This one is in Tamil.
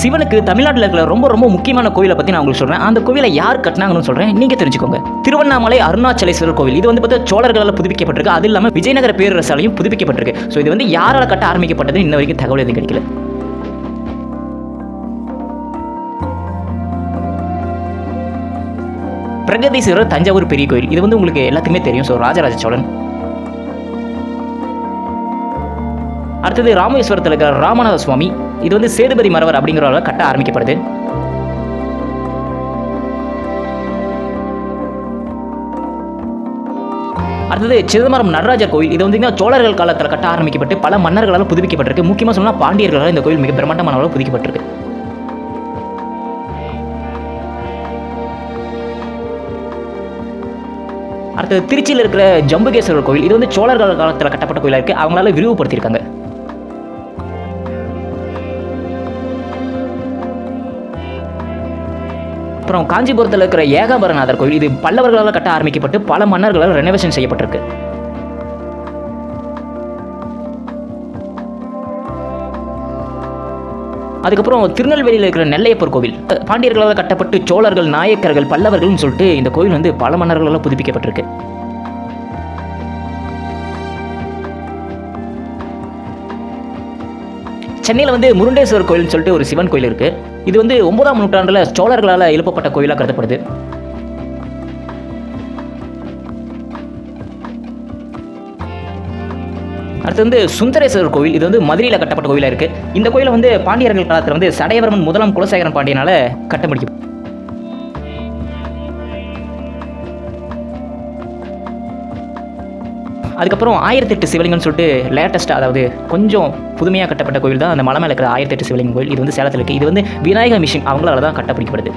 சிவனுக்கு தமிழ்நாட்டில் இருக்கிற ரொம்ப ரொம்ப முக்கியமான கோவிலை பற்றி நான் உங்களுக்கு சொல்கிறேன் அந்த கோவிலை யார் கட்டினாங்கன்னு சொல்கிறேன் நீங்கள் தெரிஞ்சுக்கோங்க. திருவண்ணாமலை அருணாச்சலேஸ்வரர் கோவில். இது வந்து பார்த்தா சோழர்களால் புதுப்பிக்கப்பட்டிருக்கு. அது இல்லாமல் விஜயநகர பேரரசாலையும் புதுப்பிக்கப்பட்டிருக்கு. ஸோ இது வந்து யாரால் கட்ட ஆரம்பிக்கப்பட்டது இன்ன வரைக்கும் தகவல் எதுவும் கிடைக்கல. பிரகதீஸ்வரர் தஞ்சாவூர் பெரிய கோயில் இது வந்து உங்களுக்கு எல்லாத்துக்குமே தெரியும். ஸோ ராஜராஜ சோழன். அடுத்தது ராமேஸ்வரத்தில் இருக்கிற ராமநாத சுவாமி. இது வந்து சேதுபதி மரவர் அப்படிங்கிறவரால் கட்ட ஆரம்பிக்கப்படுது. அடுத்தது சிதம்பரம் நடராஜர் கோயில் இது வந்து சோழர்கள் காலத்தில் கட்ட ஆரம்பிக்கப்பட்டு பல மன்னர்களால் புதுப்பிக்கப்பட்டிருக்கு. முக்கியமாக சொன்னால் பாண்டியர்களால் இந்த கோயில் மிக பிரம்மாண்டமான அளவில் புதுக்கப்பட்டிருக்கு அடுத்தது திருச்சியில் இருக்கிற ஜம்புகேஸ்வரர் கோயில் இது வந்து சோழர்கள் காலத்தில் கட்டப்பட்ட கோயிலாக இருக்குது அவங்களால விரிவுபடுத்தியிருக்காங்க. அப்புறம் காஞ்சிபுரத்தில் இருக்கிற ஏகாம்பரநாதர் கோயில் இது பல்லவர்களால் கட்ட ஆரம்பிக்கப்பட்டு பல மன்னர்களால் ரெனோவேஷன் செய்யப்பட்டிருக்கு. அதுக்கப்புறம் திருநெல்வேலியில் இருக்கிற நெல்லையப்பர் கோவில் பாண்டியர்களால் கட்டப்பட்டு சோழர்கள் நாயக்கர்கள் பல்லவர்கள்னு சொல்லிட்டு இந்த கோவில் வந்து பல மன்னர்களால் புதுப்பிக்கப்பட்டிருக்கு. சென்னையில் வந்து முருண்டேஸ்வரர் கோயில்னு சொல்லிட்டு ஒரு சிவன் கோயில் இருக்கு. இது வந்து ஒன்பதாம் நூற்றாண்டில் சோழர்களால் எழுப்பப்பட்ட கோயிலாக கருதப்படுது. அடுத்து வந்து சுந்தரேஸ்வரர் கோவில். இது வந்து மதுரையில் கட்டப்பட்ட கோயிலாக இருக்குது இந்த கோயிலை வந்து பாண்டியர்கள் காலத்தில் வந்து சடையவர்மன் முதலாம் குலசேகரன் பாண்டியனால் கட்ட முடியும் அதுக்கப்புறம் ஆயிரத்தி எட்டு சிவலிங்கம்னு சொல்லிட்டு லேட்டஸ்ட்டாக அதாவது கொஞ்சம் புதுமையாக கட்டப்பட்ட கோயில் தான் அந்த மலை மேலே இருக்கிற ஆயிரத்தி எட்டு சிவலிங்கம் கோயில். இது வந்து சேலத்தில் இருக்குது இது வந்து விநாயகர் மிஷின். அவங்களால தான் கட்டப்பிடிக்கப்படுது.